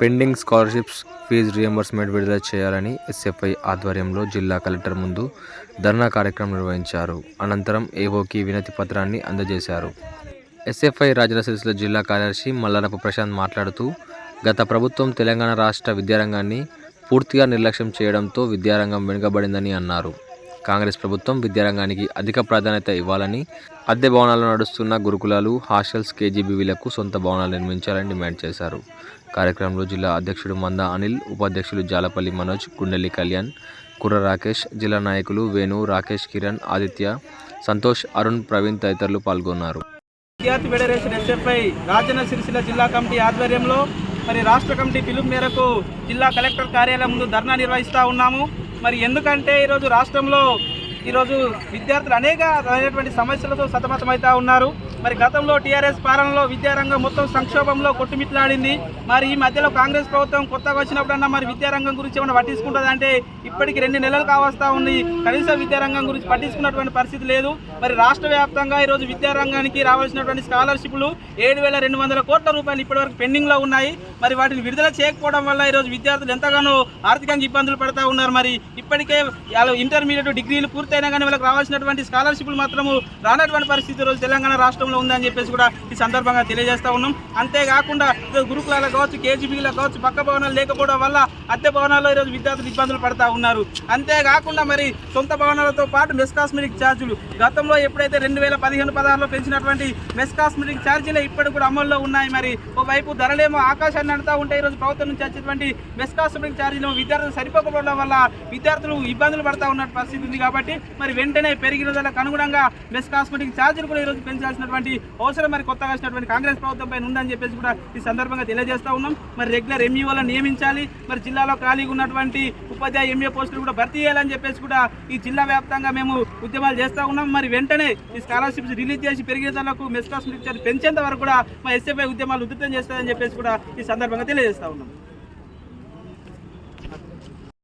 Pending scholarships fee reimbursement విడుదల చేయాలని SFI ఆధ్వర్యంలో జిల్లా కలెక్టర్ ముందు ధర్నా కార్యక్రమం నిర్వహించారు. అనంతరం ఏవోకి వినతి పత్రాన్ని అందజేశారు. ఎస్ఎఫ్ఐ రాజుల సిరిసిల జిల్లా కార్యదర్శి మల్లారపు ప్రశాంత్ మాట్లాడుతూ గత ప్రభుత్వం తెలంగాణ రాష్ట్ర విద్యారంగాన్ని పూర్తిగా నిర్లక్ష్యం చేయడంతో విద్యారంగం వెనుకబడిందని అన్నారు. కాంగ్రెస్ ప్రభుత్వం విద్యారంగానికి అధిక ప్రాధాన్యత ఇవ్వాలని అద్దె భవనాలు నడుస్తున్న గురుకులాలు హాస్టల్స్ కేజీబీవీలకు సొంత భవనాలు నిర్మించాలని డిమాండ్ చేశారు. కార్యక్రమంలో జిల్లా అధ్యక్షుడు మంద అనిల్ ఉపాధ్యక్షులు జాలపల్లి మనోజ్ గుండెల్లి కళ్యాణ్ కుర్ర రాకేష్ జిల్లా నాయకులు వేణు రాకేష్ కిరణ్ ఆదిత్య సంతోష్ అరుణ్ ప్రవీణ్ తదితరులు పాల్గొన్నారు. విద్యార్థి ఫెడరేషన్ ఎస్ఎఫ్ఐ రాజన్న సిరిసిల్ల జిల్లా కమిటీ ఆధ్వర్యంలో మరి రాష్ట్ర కమిటీ పిలుపు మేరకు జిల్లా కలెక్టర్ కార్యాలయం ముందు ధర్నా నిర్వహిస్తూ ఉన్నాము. మరి ఎందుకంటే ఈరోజు రాష్ట్రంలో ఈరోజు విద్యార్థులు అనేక అనేటువంటి సమస్యలతో సతమతమవుతా ఉన్నారు. మరి గతంలో టీఆర్ఎస్ పాలనలో విద్యారంగం మొత్తం సంక్షోభంలో కొట్టుమిట్లాడింది. మరి ఈ మధ్యలో కాంగ్రెస్ ప్రభుత్వం కొత్తగా వచ్చినప్పుడన్నా మరి విద్యారంగం గురించి ఏమైనా పట్టించుకుంటుంది అంటే ఇప్పటికి రెండు నెలలు కావస్తా ఉంది. కనీసం విద్యారంగం గురించి పట్టించుకున్నటువంటి పరిస్థితి లేదు. మరి రాష్ట్ర వ్యాప్తంగా ఈరోజు విద్యారంగానికి రావాల్సినటువంటి స్కాలర్షిప్లు ఏడు వేల రెండు వందల కోట్ల రూపాయలు ఇప్పటివరకు పెండింగ్లో ఉన్నాయి. మరి వాటిని విడుదల చేయకపోవడం వల్ల ఈరోజు విద్యార్థులు ఎంతగానో ఆర్థికంగా ఇబ్బందులు పడతా ఉన్నారు. మరి ఇప్పటికే వాళ్ళు ఇంటర్మీడియట్ డిగ్రీలు పూర్తయినా కానీ వాళ్ళకి రావాల్సినటువంటి స్కాలర్షిప్లు మాత్రము రానటువంటి పరిస్థితి ఈరోజు తెలంగాణ రాష్ట్రంలో ఉందని చెప్పేసి కూడా ఈ సందర్భంగా తెలియజేస్తా ఉన్నాం. అంతేకాకుండా ఈరోజు గురుకులాలకు కావచ్చు కేజీబీలకు కావచ్చు పక్క భవనాలు లేకపోవడం వల్ల అద్దె భవనాల్లో ఈరోజు విద్యార్థులు ఇబ్బందులు పడతా ఉన్నారు. అంతేకాకుండా మరి సొంత భవనాలతో పాటు మెస్ కాస్మెటిక్ ఛార్జీలు. గతంలో ఎప్పుడైతే రెండు వేల పదిహేను పదహారులో పెంచినటువంటి మెస్ కాస్మెటిక్ ఛార్జీలే ఇప్పటికి కూడా అమల్లో ఉన్నాయి మరి. ఓవైపు ధరలేమో ఆకాశాన్ని అంటూ ఉంటే ఈరోజు ప్రభుత్వం నుంచి వచ్చేటువంటి మెస్ కాస్మెటిక్ ఛార్జీలు విద్యార్థులు సరిపోకపోవడం వల్ల విద్యార్థులు ఇబ్బందులు పడతా ఉన్న పరిస్థితి ఉంది కాబట్టి మరి వెంటనే పెరిగిన అనుగుణంగా మెస్ కాస్మెటిక్ ఛార్జీలు కూడా ఈరోజు పెంచాల్సినటువంటి అవసరం. మరి కొత్తగా వచ్చినటువంటి కాంగ్రెస్ ప్రభుత్వం పైన ఉందని చెప్పేసి కూడా ఈ సందర్భంగా తెలియజేస్తా ఉన్నాం. మరి రెగ్యులర్ ఎంఈఓలను నియమించాలి. మరి జిల్లాలో ఖాళీగా ఉన్నటువంటి ఉపాధ్యాయ ఎంఏ పోస్టులు కూడా భర్తీ చేయాలని చెప్పేసి కూడా ఈ జిల్లా వ్యాప్తంగా మేము ఉద్యమాలు చేస్తూ ఉన్నాం. మరి వెంటనే ఈ స్కాలర్షిప్స్ రిలీజ్ చేసి పెరిగిన ధరలకు మెస్ కాస్మెటిక్ ఛార్జ్ పెంచేంత వరకు కూడా మా ఎస్ఎఫ్ఐ ఉద్యమాలు ఉధృతం చేస్తారని చెప్పేసి కూడా ఈ సందర్భంగా తెలియజేస్తా ఉన్నాం.